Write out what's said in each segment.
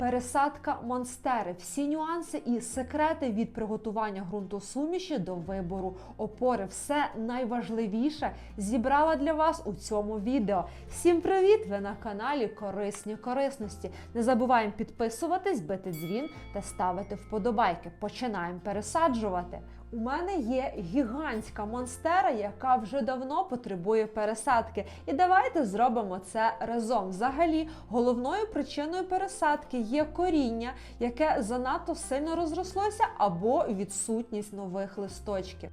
Пересадка монстери, всі нюанси і секрети від приготування ґрунтосуміші до вибору опори. Все найважливіше зібрала для вас у цьому відео. Всім привіт! Ви на каналі Корисні Корисності. Не забуваємо підписуватись, бити дзвін та ставити вподобайки. Починаємо пересаджувати. У мене є гігантська монстера, яка вже давно потребує пересадки. І давайте зробимо це разом. Взагалі, головною причиною пересадки є коріння, яке занадто сильно розрослося, або відсутність нових листочків.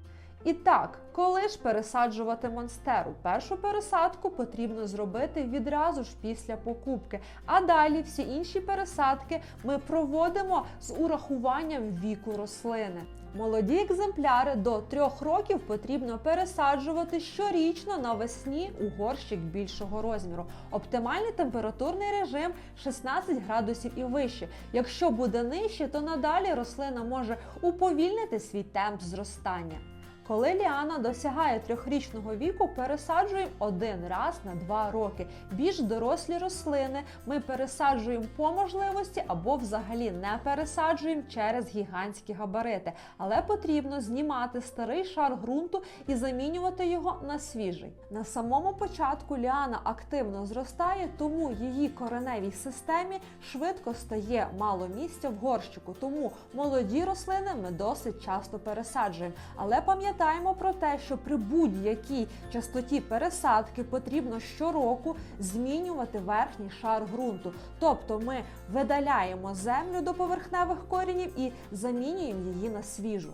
І так, коли ж пересаджувати монстеру? Першу пересадку потрібно зробити відразу ж після покупки. А далі всі інші пересадки ми проводимо з урахуванням віку рослини. Молоді екземпляри до 3 років потрібно пересаджувати щорічно навесні у горщик більшого розміру. Оптимальний температурний режим 16 градусів і вище. Якщо буде нижче, то надалі рослина може уповільнити свій темп зростання. Коли ліана досягає трьохрічного віку, пересаджуємо один раз на два роки. Більш дорослі рослини ми пересаджуємо по можливості або взагалі не пересаджуємо через гігантські габарити. Але потрібно знімати старий шар ґрунту і замінювати його на свіжий. На самому початку ліана активно зростає, тому її кореневій системі швидко стає мало місця в горщику. Тому молоді рослини ми досить часто пересаджуємо. Але пам'ятаємо, Пам'ятаємо про те, що при будь-якій частоті пересадки потрібно щороку змінювати верхній шар ґрунту. Тобто ми видаляємо землю до поверхневих корінів і замінюємо її на свіжу.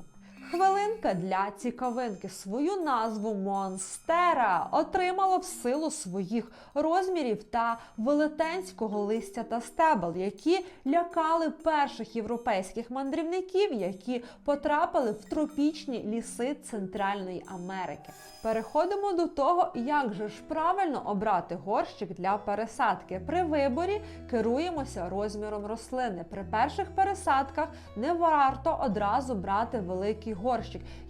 Хвилинка для цікавинки. Свою назву Монстера отримала в силу своїх розмірів та велетенського листя та стебел, які лякали перших європейських мандрівників, які потрапили в тропічні ліси Центральної Америки. Переходимо до того, як же ж правильно обрати горщик для пересадки. При виборі керуємося розміром рослини. При перших пересадках не варто одразу брати великий горщик.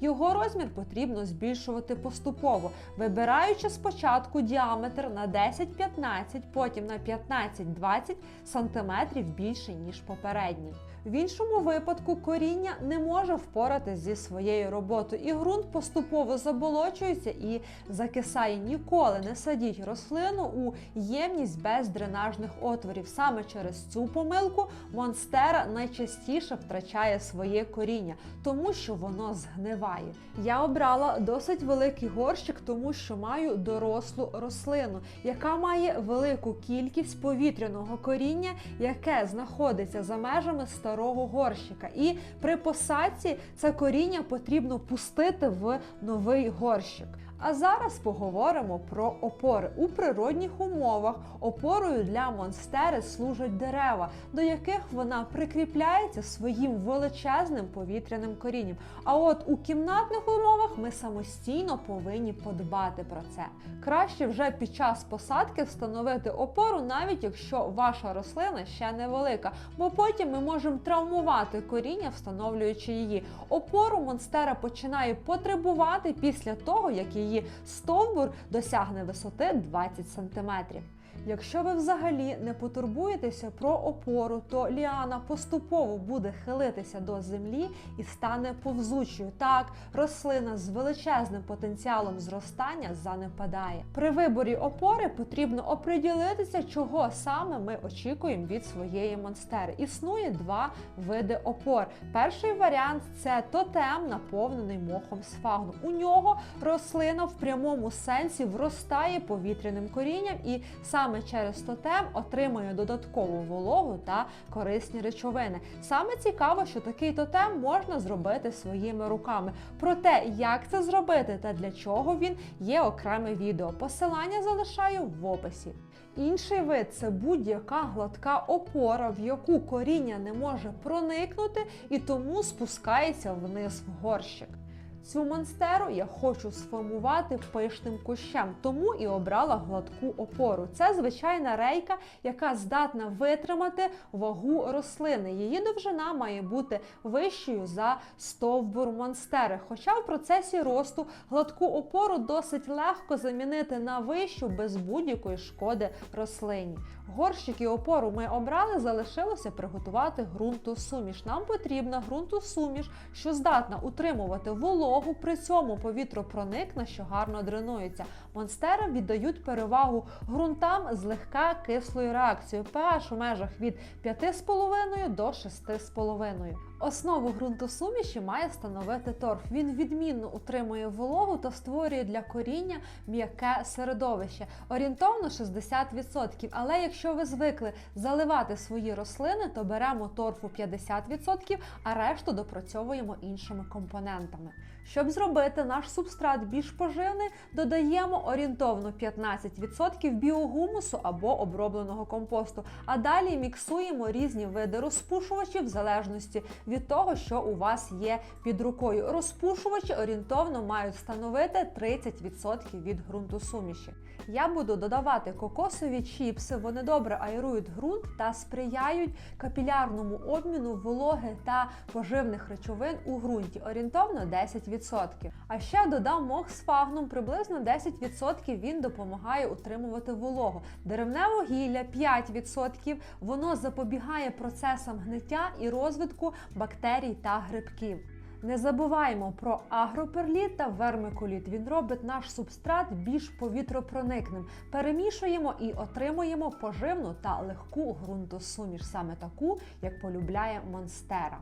Його розмір потрібно збільшувати поступово, вибираючи спочатку діаметр на 10-15, потім на 15-20 см більше, ніж попередній. В іншому випадку коріння не може впоратись зі своєю роботою, і ґрунт поступово заболочується і закисає. Ніколи не садіть рослину у ємність без дренажних отворів. Саме через цю помилку монстера найчастіше втрачає своє коріння, тому що воно згниває. Я обрала досить великий горщик, тому що маю дорослу рослину, яка має велику кількість повітряного коріння, яке знаходиться за межами старого горщика. І при посадці це коріння потрібно пустити в новий горщик. А зараз поговоримо про опори. У природних умовах опорою для монстери служать дерева, до яких вона прикріпляється своїм величезним повітряним корінням. А от у кімнатних умовах ми самостійно повинні подбати про це. Краще вже під час посадки встановити опору, навіть якщо ваша рослина ще невелика, бо потім ми можемо травмувати коріння, встановлюючи її. Опору монстера починає потребувати після того, як її стовбур досягне висоти 20 см. Якщо ви взагалі не потурбуєтеся про опору, то ліана поступово буде хилитися до землі і стане повзучою. Так, рослина з величезним потенціалом зростання занепадає. При виборі опори потрібно оприділитися, чого саме ми очікуємо від своєї монстери. Існує два види опор. Перший варіант це тотем, наповнений мохом сфагну. У нього рослина в прямому сенсі вростає повітряним корінням і саме саме через тотем отримує додаткову вологу та корисні речовини. Саме цікаво, що такий тотем можна зробити своїми руками. Про те, як це зробити та для чого він є окреме відео. Посилання залишаю в описі. Інший вид це будь-яка гладка опора, в яку коріння не може проникнути і тому спускається вниз в горщик. Цю монстеру я хочу сформувати пишним кущем, тому і обрала гладку опору. Це звичайна рейка, яка здатна витримати вагу рослини. Її довжина має бути вищою за стовбур монстери. Хоча в процесі росту гладку опору досить легко замінити на вищу без будь-якої шкоди рослині. Горщик і опору ми обрали, залишилося приготувати ґрунтосуміш. Нам потрібна ґрунтосуміш, що здатна утримувати вологу, при цьому повітря проникне, що гарно дренується. Монстера віддають перевагу ґрунтам з легка кислою реакцією pH у межах від 5,5 до 6,5. Основу ґрунтосуміші має становити торф. Він відмінно утримує вологу та створює для коріння м'яке середовище. Орієнтовно 60%. Але якщо ви звикли заливати свої рослини, то беремо торфу 50%, а решту допрацьовуємо іншими компонентами. Щоб зробити наш субстрат більш поживний, додаємо орієнтовно 15% біогумусу або обробленого компосту, а далі міксуємо різні види розпушувачів в залежності від того, що у вас є під рукою. Розпушувачі орієнтовно мають становити 30% від ґрунтосуміші. Я буду додавати кокосові чіпси, вони добре аерують ґрунт та сприяють капілярному обміну вологи та поживних речовин у ґрунті, орієнтовно 10%. А ще додам мох з фагном, приблизно 10% він допомагає утримувати вологу. Деревне вугілля 5%, воно запобігає процесам гниття і розвитку бактерій та грибків. Не забуваємо про агроперліт та вермикуліт. Він робить наш субстрат більш повітропроникним. Перемішуємо і отримуємо поживну та легку ґрунтосуміш, саме таку, як полюбляє Монстера.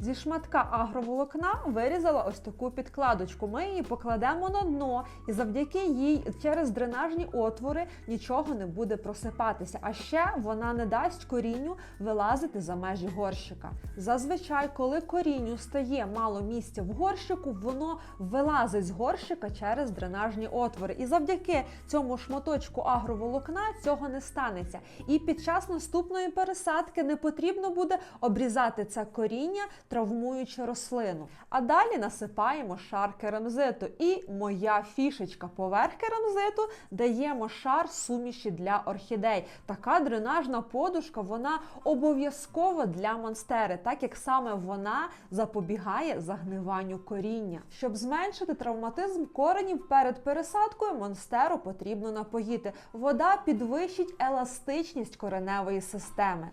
Зі шматка агроволокна вирізала ось таку підкладочку. Ми її покладемо на дно, і завдяки їй через дренажні отвори нічого не буде просипатися. А ще вона не дасть корінню вилазити за межі горщика. Зазвичай, коли корінню стає мало місця в горщику, воно вилазить з горщика через дренажні отвори. І завдяки цьому шматочку агроволокна цього не станеться. І під час наступної пересадки не потрібно буде обрізати це коріння травмуючи рослину. А далі насипаємо шар керамзиту. І моя фішечка поверх керамзиту даємо шар суміші для орхідей. Така дренажна подушка, вона обов'язкова для монстери, так як саме вона запобігає загниванню коріння. Щоб зменшити травматизм коренів перед пересадкою, монстеру потрібно напоїти. Вода підвищить еластичність кореневої системи.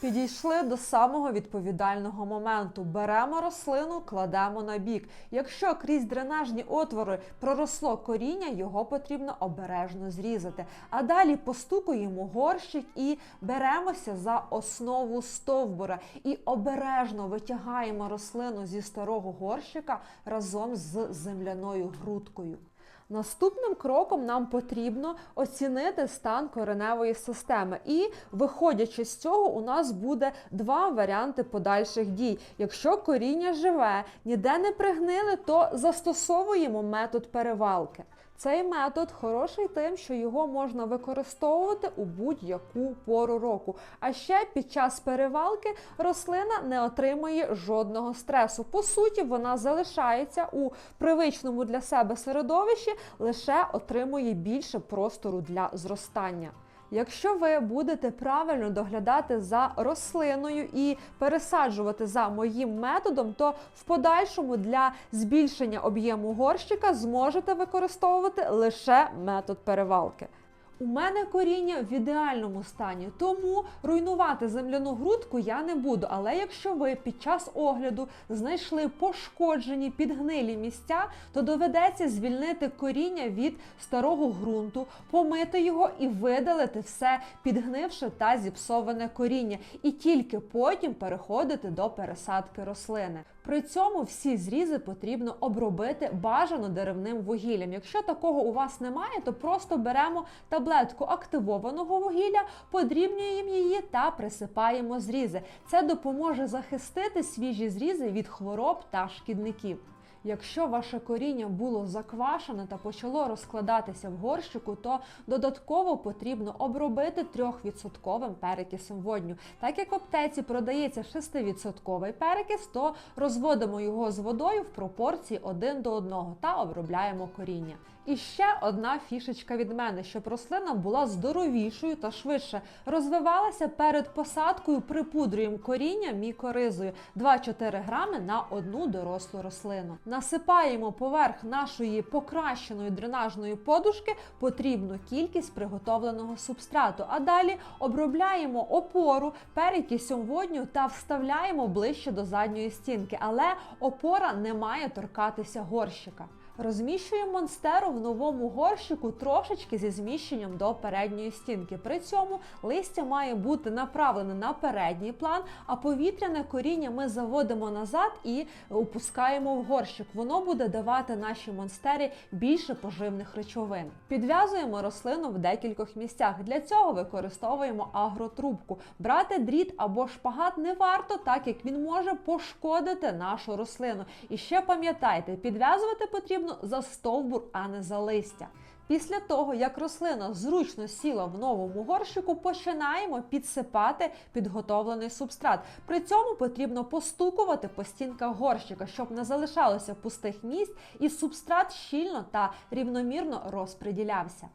Підійшли до самого відповідального моменту. Беремо рослину, кладемо на бік. Якщо крізь дренажні отвори проросло коріння, його потрібно обережно зрізати. А далі постукуємо горщик і беремося за основу стовбура і обережно витягаємо рослину зі старого горщика разом з земляною грудкою. Наступним кроком нам потрібно оцінити стан кореневої системи. І, виходячи з цього, у нас буде два варіанти подальших дій. Якщо коріння живе, ніде не пригнили, то застосовуємо метод перевалки. Цей метод хороший тим, що його можна використовувати у будь-яку пору року. А ще під час перевалки рослина не отримує жодного стресу. По суті, вона залишається у привичному для себе середовищі, лише отримує більше простору для зростання. Якщо ви будете правильно доглядати за рослиною і пересаджувати за моїм методом, то в подальшому для збільшення об'єму горщика зможете використовувати лише метод перевалки. У мене коріння в ідеальному стані, тому руйнувати земляну грудку я не буду. Але якщо ви під час огляду знайшли пошкоджені підгнилі місця, то доведеться звільнити коріння від старого ґрунту, помити його і видалити все підгнивше та зіпсоване коріння, і тільки потім переходити до пересадки рослини. При цьому всі зрізи потрібно обробити бажано деревним вугіллям. Якщо такого у вас немає, то просто беремо таблетку активованого вугілля, подрібнюємо її та присипаємо зрізи. Це допоможе захистити свіжі зрізи від хвороб та шкідників. Якщо ваше коріння було заквашене та почало розкладатися в горщику, то додатково потрібно обробити 3% перекисом водню. Так як в аптеці продається 6% перекис, то розводимо його з водою в пропорції 1 до 1 та обробляємо коріння. І ще одна фішечка від мене, щоб рослина була здоровішою та швидше розвивалася перед посадкою, припудрюємо коріння мікоризою 2-4 грами на одну дорослу рослину. Насипаємо поверх нашої покращеної дренажної подушки потрібну кількість приготовленого субстрату. А далі обробляємо опору перекисем водню та вставляємо ближче до задньої стінки, але опора не має торкатися горщика. Розміщуємо монстеру в новому горщику трошечки зі зміщенням до передньої стінки. При цьому листя має бути направлене на передній план, а повітряне коріння ми заводимо назад і опускаємо в горщик. Воно буде давати нашій монстері більше поживних речовин. Підв'язуємо рослину в декількох місцях. Для цього використовуємо агротрубку. Брати дріт або шпагат не варто, так як він може пошкодити нашу рослину. І ще пам'ятайте, підв'язувати потрібно за стовбур, а не за листя. Після того, як рослина зручно сіла в новому горщику, починаємо підсипати підготовлений субстрат. При цьому потрібно постукувати по стінках горщика, щоб не залишалося пустих місць, і субстрат щільно та рівномірно розподілявся.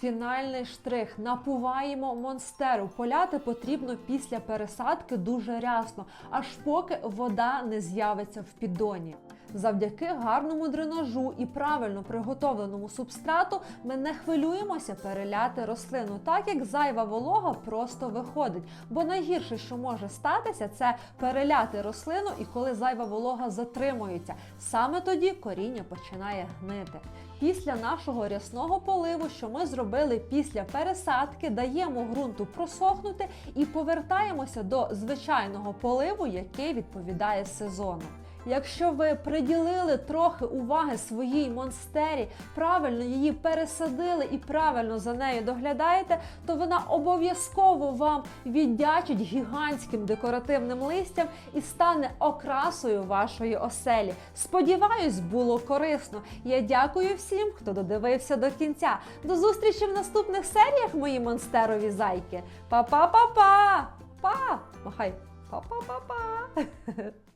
Фінальний штрих. Напуваємо монстеру. Поляти потрібно після пересадки дуже рясно, аж поки вода не з'явиться в піддоні. Завдяки гарному дренажу і правильно приготовленому субстрату ми не хвилюємося переляти рослину, так як зайва волога просто виходить. Бо найгірше, що може статися, це переляти рослину, і коли зайва волога затримується, саме тоді коріння починає гнити. Після нашого рясного поливу, що ми зробили після пересадки, даємо ґрунту просохнути і повертаємося до звичайного поливу, який відповідає сезону. Якщо ви приділили трохи уваги своїй монстері, правильно її пересадили і правильно за нею доглядаєте, то вона обов'язково вам віддячить гігантським декоративним листям і стане окрасою вашої оселі. Сподіваюсь, було корисно. Я дякую всім, хто додивився до кінця. До зустрічі в наступних серіях, мої монстерові зайки. Па-па-па-па! Па! Махай! Па-па-па-па!